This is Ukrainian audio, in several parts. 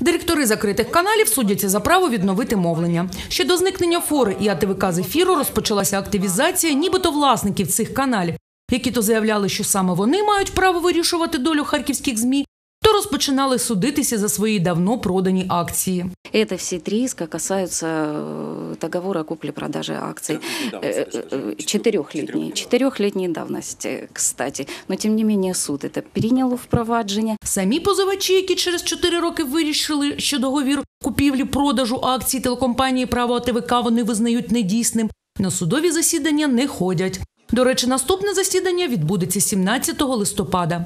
Директори закритих каналів судяться за право відновити мовлення. Ще до зникнення фори і АТВК з ефіру розпочалася активізація нібито власників цих каналів, які то заявляли, що саме вони мають право вирішувати долю харківських змі, то розпочинали судитися за свої давно продані акції. Это все три иска касаются э, договора о купле-продаже акций. Э, э, Четырехлетней. Четырехлетней давности, кстати. Но, тем не менее, суд это принял в впровадження. Самі позивачі, які через 4 роки вирішили, що договір купівлі-продажу акцій телекомпанії «Право АТВК» вони визнають недійсним, на судові засідання не ходять. До речі, наступне засідання відбудеться 17 листопада.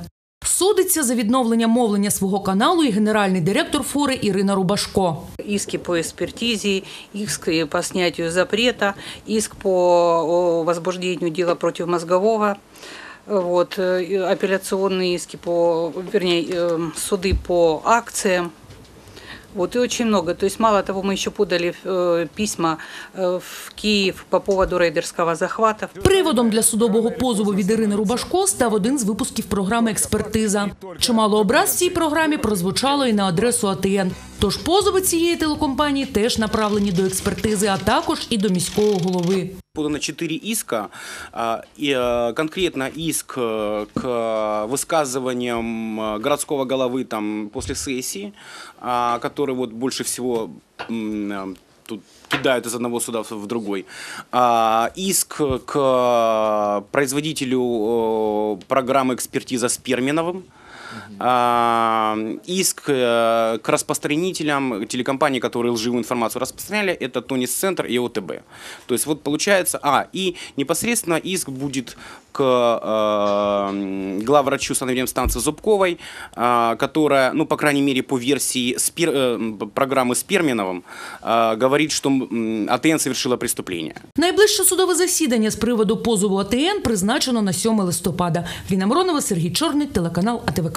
Судиться за відновлення мовлення свого каналу і генеральний директор фори Ірина Рубашко. иски по экспертизе, иск по снятию запрета, иск по о, возбуждению дела против мозгового, вот, э, и апелляционные иски по, вернее, э, суды по акциям. Вот и очень много. То есть мало того, мы еще подали э, письма э, в Киев по поводу рейдерского захвата. Приводом для судового позову від Ірини Рубашко став один з випусків програми Експертиза. Чимало образ в цій програмі прозвучало і на адресу АТН. Тож позови цієї телекомпанії теж направлені до експертизи, а також і до міського голови. Подано четыре иска. а, и, э, Конкретно иск э, к высказываниям э, городского головы там, после сессии, а, который вот больше всего м, э, тут кидают из одного суда в в другой. А, Иск к производителю э, программы экспертиза с Перминовым. А, Иск э, к распространителям телекомпаний, которые лживую информацию распространяли, это Тонис Центр и ОТБ. То есть вот получается, а, и непосредственно иск будет к э, главврачу санэпидемстанции Зубковой, э, которая, ну, по крайней мере, по версии спир, э, программы с Перминовым, э, говорит, что м, АТН совершила преступление. Найближче судове засідання з приводу позову АТН призначено на 7 листопада. Ліна Миронова, Сергій Чорний, телеканал АТВК.